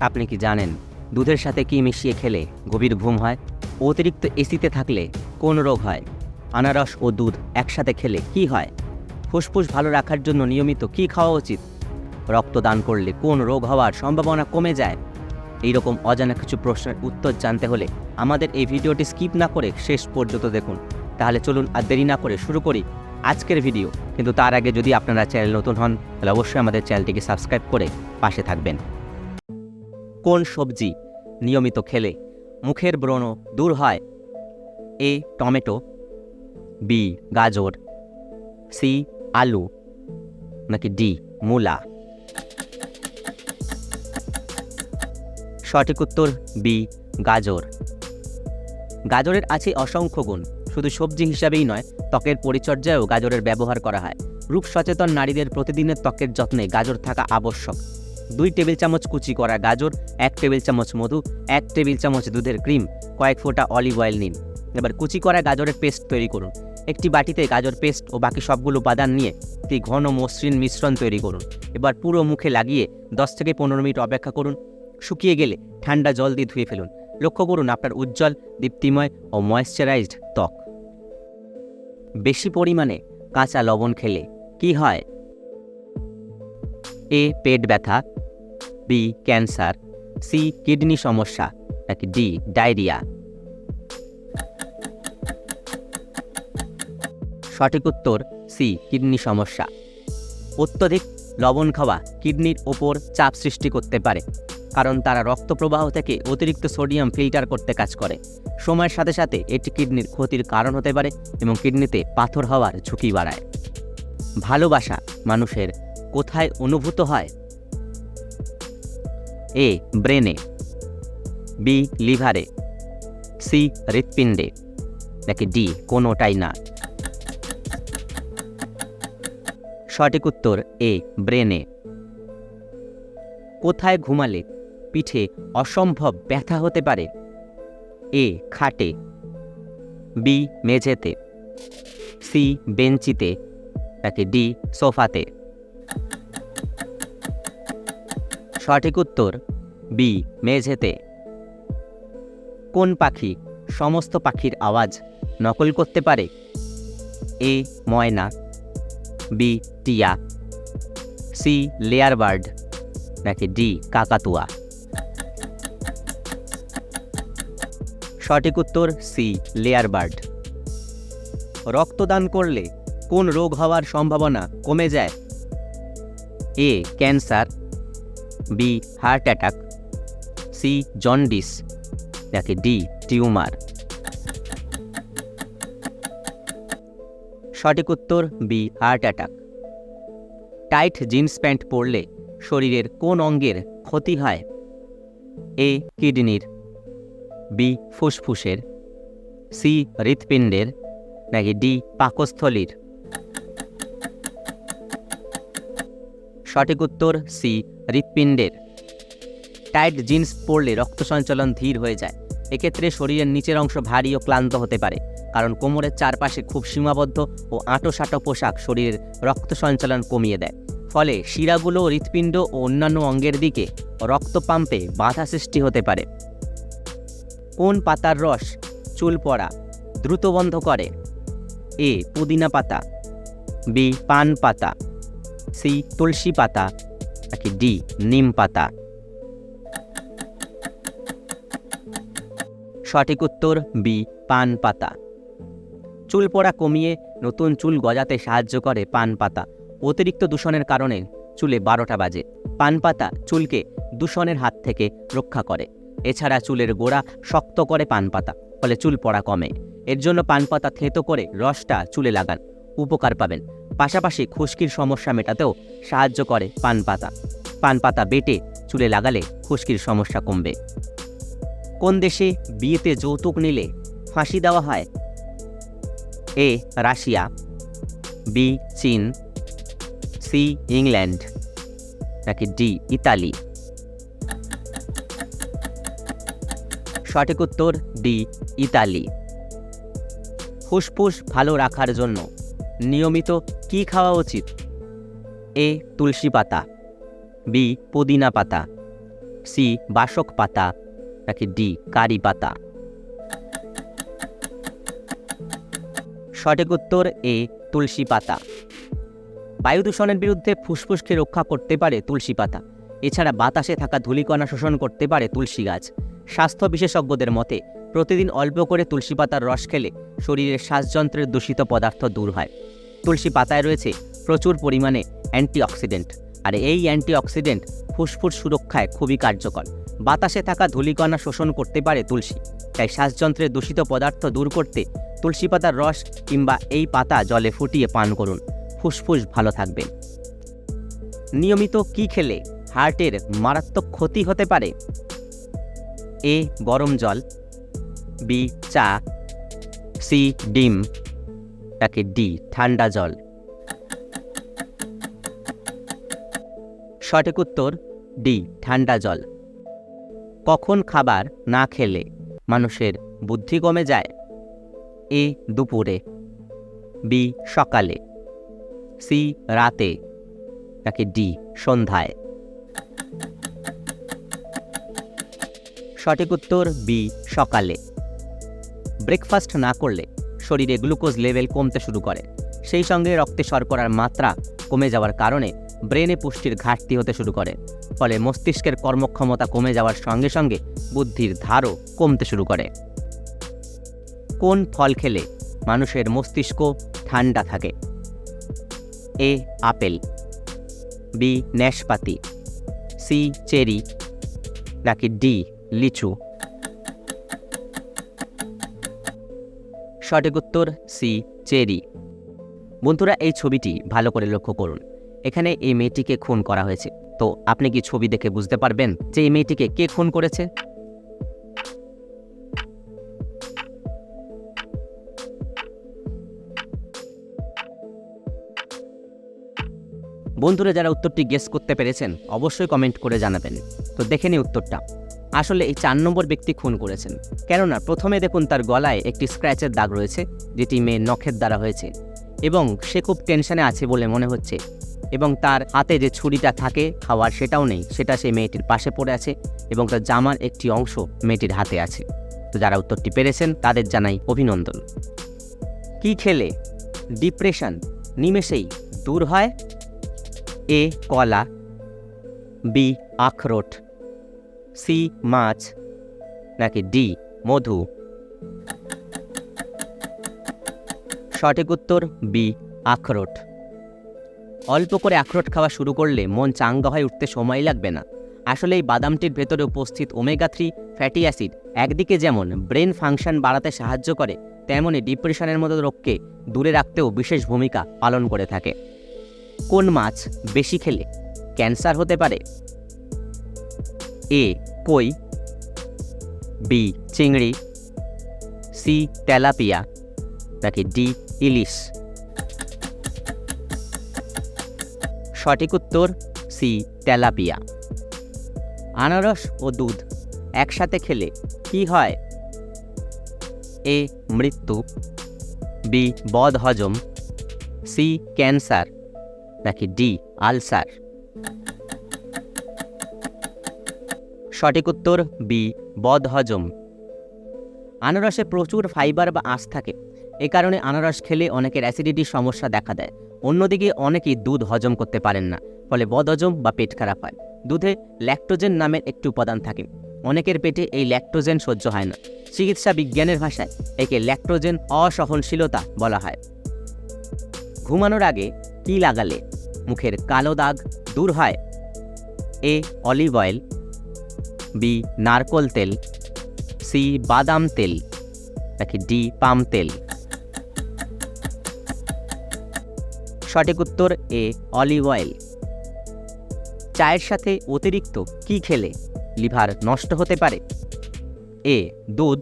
আপনি কি জানেন দুধের সাথে কি মিশিয়ে খেলে গভীর ঘুম হয়? অতিরিক্ত এসিতে থাকলে কোন রোগ হয়? আনারস ও দুধ একসাথে খেলে কি হয়? ফুসফুস ভালো রাখার জন্য নিয়মিত কি খাওয়া উচিত? রক্তদান করলে কোন রোগ হওয়ার সম্ভাবনা কমে যায়? এই রকম অজানা কিছু প্রশ্নের উত্তর জানতে হলে আমাদের এই ভিডিওটি স্কিপ না করে শেষ পর্যন্ত দেখুন। তাহলে চলুন আর দেরি না করে শুরু করি আজকের ভিডিও। কিন্তু তার আগে যদি আপনারা চ্যানেল নতুন হন, তাহলে অবশ্যই আমাদের চ্যানেলটিকে সাবস্ক্রাইব করে পাশে থাকবেন। কোন সবজি নিয়মিত খেলে মুখের ব্রণ দূর হয়? এ, টমেটো, বি, গাজর, সি, আলু, নাকি ডি, মূলা? সঠিক উত্তর বি, গাজর। গাজরের আছে অসংখ্য গুণ, শুধু সবজি হিসাবেই নয়, ত্বকের পরিচর্যায়ও গাজরের ব্যবহার করা হয়। রূপ সচেতন নারীদের প্রতিদিনের ত্বকের যত্নে গাজর থাকা আবশ্যক। দুই টেবিল চামচ কুচি করা গাজর, এক টেবিল চামচ মধু, এক টেবিল চামচ দুধের ক্রিম, কয়েক ফোঁটা অলিভ অয়েল নিন। এবার কুচি করা গাজরের পেস্ট তৈরি করুন। একটি বাটিতে গাজর পেস্ট ও বাকি সবগুলো উপাদান নিয়ে একটি ঘন মসৃণ মিশ্রণ তৈরি করুন। এবার পুরো মুখে লাগিয়ে দশ থেকে পনেরো মিনিট অপেক্ষা করুন। শুকিয়ে গেলে ঠান্ডা জল দিয়ে ধুয়ে ফেলুন। লক্ষ্য করুন আপনার উজ্জ্বল, দীপ্তিময় ও ময়েশ্চারাইজড ত্বক। বেশি পরিমাণে কাঁচা লবণ খেলে কি হয়? এ, পেট ব্যথা বি ক্যান্সার সি কিডনি সমস্যা. নাকি ডি ডায়রিয়া সঠিক উত্তর সি কিডনি সমস্যা. অত্যধিক লবণ খাওয়া কিডনির ওপর চাপ সৃষ্টি করতে পারে, কারণ তারা রক্ত প্রবাহ থেকে অতিরিক্ত সোডিয়াম ফিল্টার করতে কাজ করে। সময়ের সাথে সাথে এটি কিডনির ক্ষতির কারণ হতে পারে এবং কিডনিতে পাথর হওয়ার ঝুঁকি বাড়ায়। ভালোবাসা মানুষের কোথায় অনুভূত হয় এ ব্রেনে বি লিভারে সি হৃৎপিণ্ডে নাকি ডি কোনোটাই না। সঠিক উত্তর এ ব্রেনে কোথায় ঘুমালে পিঠে অসম্ভব ব্যথা হতে পারে? এ খাটে বি মেঝেতে সি বেঞ্চিতে নাকি ডি সোফাতে সঠিক উত্তর, বি, মেঝেতে। কোন পাখি সমস্ত পাখির আওয়াজ নকল করতে পারে? এ, ময়না। বি, টিয়া। C, lyre bird. নাকি ডি, কাকাতুয়া। সঠিক উত্তর, সি, লেয়ার বার্ড। রক্তদান করলে কোন রোগ হওয়ার সম্ভাবনা কমে যায়? A, cancer. B heart attack C jaundice নাকি ডি টিউমার সঠিক উত্তর B heart attack tight jeans pant পরলে শরীরের কোন অঙ্গের ক্ষতি হয়? এ কিডনির বি ফুসফুসের. সি হৃৎপিণ্ডের. নাকি ডি পাকস্থলীর? সঠিক উত্তর সি, হৃৎপিণ্ডের। টাইট জিন্স পরলে রক্ত সঞ্চালন ধীর হয়ে যায়। এক্ষেত্রে শরীরের নিচের অংশ ভারী ও ক্লান্ত হতে পারে, কারণ কোমরের চারপাশে খুব সীমাবদ্ধ ও আঁটোসাঁটো পোশাক শরীরের রক্ত সঞ্চালন কমিয়ে দেয়। ফলে শিরাগুলো, হৃৎপিণ্ড ও অন্যান্য অঙ্গের দিকে রক্ত পাম্পে বাধা সৃষ্টি হতে পারে। কোন পাতার রস চুল পড়া দ্রুত বন্ধ করে? এ, পুদিনা পাতা, বি, পান পাতা। সি তুলসী পাতা, নাকি ডি নিম পাতা? সঠিক উত্তর, বি পান পাতা। চুল পড়া কমিয়ে নতুন চুল গজাতে সাহায্য করে পান পাতা। অতিরিক্ত দূষণের কারণে চুলে বারোটা বাজে। পান পাতা চুলকে দূষণের হাত থেকে রক্ষা করে। এছাড়া চুলের গোড়া শক্ত করে পান পাতা, ফলে চুল পড়া কমে। এর জন্য পান পাতা থেঁতো করে রসটা চুলে লাগান। উপকার পাবেন। পাশাপাশি খুশকির সমস্যা মেটাতেও সাহায্য করে পান পাতা। পান পাতা বেটে চুলে লাগালে খুশকির সমস্যা কমবে। কোন দেশে বিয়েতে যৌতুক নিলে ফাঁসি দেওয়া হয়? এ, রাশিয়া, বি, চীন, সি, ইংল্যান্ড, নাকি ডি, ইতালি? সঠিক উত্তর ডি, ইতালি। ফুসফুস ভালো রাখার জন্য নিয়মিত কি খাওয়া উচিত? এ, তুলসী পাতা। বি, পুদিনা পাতা। সি, বাসক পাতা। নাকি ডি, কারি পাতা। সঠিক উত্তর এ, তুলসী পাতা। বায়ু দূষণের বিরুদ্ধে ফুসফুসকে রক্ষা করতে পারে তুলসী পাতা। এছাড়া বাতাসে থাকা ধূলিকণা শোষণ করতে পারে তুলসী গাছ। স্বাস্থ্য বিশেষজ্ঞদের মতে, প্রতিদিন অল্প করে তুলসী পাতার রস খেলে শরীরের শ্বাসযন্ত্রের দূষিত পদার্থ দূর হয়। তুলসী পাতায় রয়েছে প্রচুর পরিমাণে অ্যান্টিঅক্সিডেন্ট। আর এই অ্যান্টিঅক্সিডেন্ট ফুসফুস সুরক্ষায় খুবই কার্যকর। বাতাসে থাকা ধূলিকণা শোষণ করতে পারে তুলসী। তাই শ্বাসযন্ত্রের দূষিত পদার্থ দূর করতে তুলসী পাতার রস কিংবা এই পাতা জলে ফুটিয়ে পান করুন। ফুসফুস ভালো থাকবে। নিয়মিত কি খেলে হার্টের মারাত্মক ক্ষতি হতে পারে? এ গরম জল, বি চা, সি ডিম। নাকি ডি, ঠান্ডা জল। সঠিক উত্তর, ডি, ঠান্ডা জল। কখন খাবার না খেলে মানুষের বুদ্ধি কমে যায়? এ, দুপুরে। বি, সকালে। সি, রাতে। নাকি ডি, সন্ধ্যায়। সঠিক উত্তর, বি, সকালে। ব্রেকফাস্ট না করলে শরীরে গ্লুকোজ লেভেল কমতে শুরু করে। সেই সঙ্গে রক্তে শর্করার মাত্রা কমে যাওয়ার কারণে ব্রেনে পুষ্টির ঘাটতি হতে শুরু করে। ফলে মস্তিষ্কের কর্মক্ষমতা কমে যাওয়ার সঙ্গে সঙ্গে বুদ্ধির ধারও কমতে শুরু করে। কোন ফল খেলে মানুষের মস্তিষ্ক ঠান্ডা থাকে? A, apple. বি ন্যাশপাতি সি, চেরি। নাকি ডি, লিচু। সঠিক উত্তর সি, চেরি। বন্ধুরা, এই ছবিটি ভালো করে লক্ষ্য করুন। এখানে এই মেয়েটিকে খুন করা হয়েছে। তো আপনি কি ছবি দেখে বুঝতে পারবেন যে এই মেয়েটিকে কে খুন করেছে? বন্ধুরা, যারা উত্তরটি গেস করতে পেরেছেন, অবশ্যই কমেন্ট করে জানাবেন। তো দেখে নিই উত্তরটা। আসলে এই চার নম্বর ব্যক্তি খুন করেছেন। কেননা প্রথমে দেখুন তার গলায় একটি স্ক্র্যাচের দাগ রয়েছে, যেটি মেয়ের নখের দ্বারা হয়েছে এবং সে খুব টেনশনে আছে বলে মনে হচ্ছে এবং তার হাতে যে ছুরিটা থাকে খাওয়ার সেটাও নেই, সেটা সেই মেয়েটির পাশে পড়ে আছে এবং তার জামার একটি অংশ মেয়েটির হাতে আছে। তো যারা উত্তরটি পেরেছেন, তাদের জানাই অভিনন্দন। কি খেলে? ডিপ্রেশন নিমেষেই দূর হয়? এ, কলা, বি, আখরোট। সি, মাছ, নাকি ডি, মধু? সঠিক উত্তর, বি, আখরোট। অল্প করে আখরোট খাওয়া শুরু করলে মন চাঙ্গা হয়ে উঠতে সময় লাগবে না। আসলে এই বাদামটির ভেতরে উপস্থিত ওমেগা থ্রি ফ্যাটি অ্যাসিড একদিকে যেমন ব্রেন ফাংশন বাড়াতে সাহায্য করে তেমনই ডিপ্রেশনের মতো রোগকে দূরে রাখতেও বিশেষ ভূমিকা পালন করে থাকে। কোন মাছ বেশি খেলে? ক্যান্সার হতে পারে এ কই বি চিংড়ি সি তেলাপিয়া নাকি ডি ইলিশ সঠিক উত্তর সি তেলাপিয়া আনারস ও দুধ একসাথে খেলে কি হয়? এ মৃত্যু বি বদ হজম সি ক্যান্সার নাকি ডি আলসার সঠিক উত্তর বি বদহজম আনারসে প্রচুর ফাইবার বা আঁশ থাকে। এ কারণে আনারস খেলে অনেকের অ্যাসিডিটির সমস্যা দেখা দেয়। অন্যদিকে অনেকেই দুধ হজম করতে পারেন না, ফলে বদহজম বা পেট খারাপ হয়। দুধে ল্যাকটোজেন নামের একটি উপাদান থাকে। অনেকের পেটে এই ল্যাকটোজেন সহ্য হয় না। চিকিৎসা বিজ্ঞানের ভাষায় একে ল্যাকটোজেন অসহনশীলতা বলা হয়। ঘুমানোর আগে কি লাগালে মুখের কালো দাগ দূর হয়? এ, অলিভ অয়েল বি নারকোল তেল সি বাদাম তেল, নাকি ডি পাম তেল? সঠিক উত্তর এ অলিভ অয়েল চায়ের সাথে অতিরিক্ত কি খেলে লিভার নষ্ট হতে পারে? এ দুধ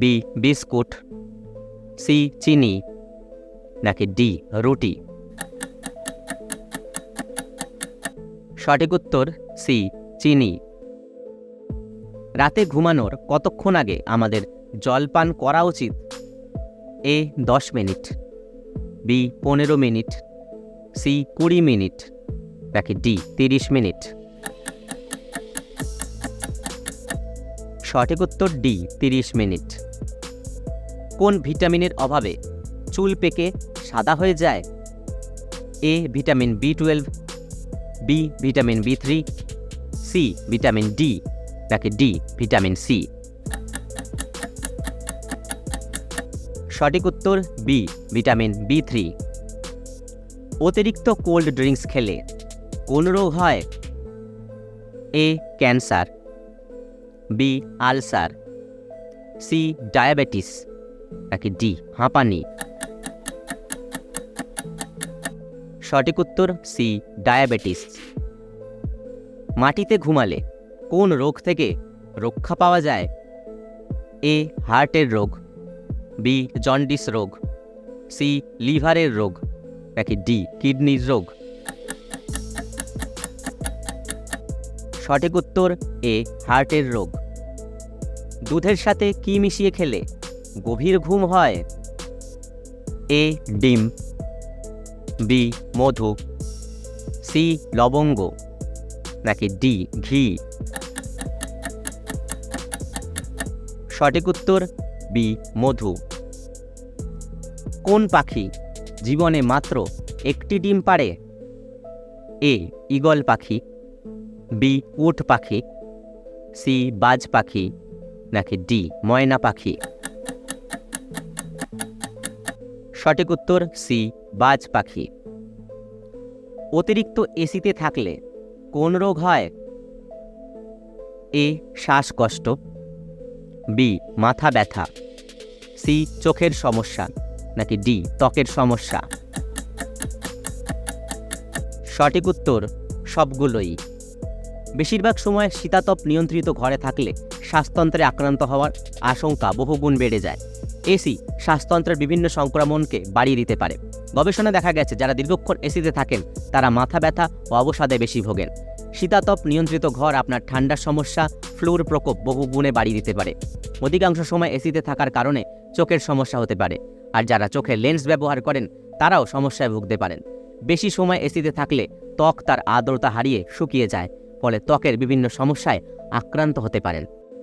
বি বিস্কুট সি চিনি, নাকি ডি রুটি? সঠিক উত্তর সি চিনি। রাতে ঘুমানোর কতক্ষণ আগে আমাদের জল পান করা উচিত? এ, দশ মিনিট। বি, পনেরো মিনিট। সি, কুড়ি মিনিট। নাকি ডি, তিরিশ মিনিট। সঠিক উত্তর ডি, তিরিশ মিনিট। কোন ভিটামিনের অভাবে চুল পেকে সাদা হয়ে যায়? A, vitamin B twelve, B, vitamin B three, C, vitamin D. নাকি ডি, ভিটামিন সি। সঠিক উত্তর, বি, ভিটামিন বি থ্রি। অতিরিক্ত কোল্ড ড্রিঙ্কস খেলে কোন রোগ হয়? A, cancer. B, ulcer. C, diabetes. নাকি ডি, হাঁপানি। সঠিক উত্তর, সি, ডায়াবেটিস। মাটিতে ঘুমালে কোন রোগ থেকে রক্ষা পাওয়া যায়? এ, হার্টের রোগ, বি, জন্ডিস রোগ, সি, লিভারের রোগ, নাকি ডি, কিডনির রোগ? সঠিক উত্তর, এ, হার্টের রোগ। দুধের সাথে কি মিশিয়ে খেলে গভীর ঘুম হয়? এ, ডিম, বি, মধু, সি, লবঙ্গ, নাকি ডি, ঘি? সঠিক উত্তর বি, মধু। কোন পাখি জীবনে মাত্র একটি ডিম পাড়ে? এ, ঈগল পাখি। বি, উট পাখি। সি, বাজ পাখি। নাকি ডি, ময়না পাখি। সঠিক উত্তর সি, বাজ পাখি। অতিরিক্ত এসিতে থাকলে কোন রোগ হয়? এ, শ্বাসকষ্ট। বি, মাথা ব্যথা। সি, চোখের সমস্যা। নাকি ডি, ত্বকের সমস্যা। সঠিক উত্তর, সবগুলোই। বেশিরভাগ সময় শীতাতপ নিয়ন্ত্রিত ঘরে থাকলে শ্বাসতন্ত্রে আক্রান্ত হওয়ার আশঙ্কা বহুগুণ বেড়ে যায়। এসি শ্বাসতন্ত্রের বিভিন্ন সংক্রমণকে বাড়িয়ে দিতে পারে। গবেষণা দেখা গেছে, যারা দীর্ঘক্ষণ এসিতে থাকেন, তারা মাথা ব্যথা ও অবসাদে বেশি ভোগেন। শীতাতপ নিয়ন্ত্রিত ঘর আপনার ঠান্ডার সমস্যা, ফ্লুর প্রকোপ বহু গুণে বাড়িয়ে দিতে পারে। অধিকাংশ সময় এসিতে থাকার কারণে চোখের সমস্যা হতে পারে। আর যারা চোখে লেন্স ব্যবহার করেন, তারাও সমস্যায় ভুগতে পারেন। বেশি সময় এসিতে থাকলে ত্বক তার আর্দ্রতা হারিয়ে শুকিয়ে যায়, ফলে ত্বকের বিভিন্ন সমস্যায় আক্রান্ত হতে পারেন।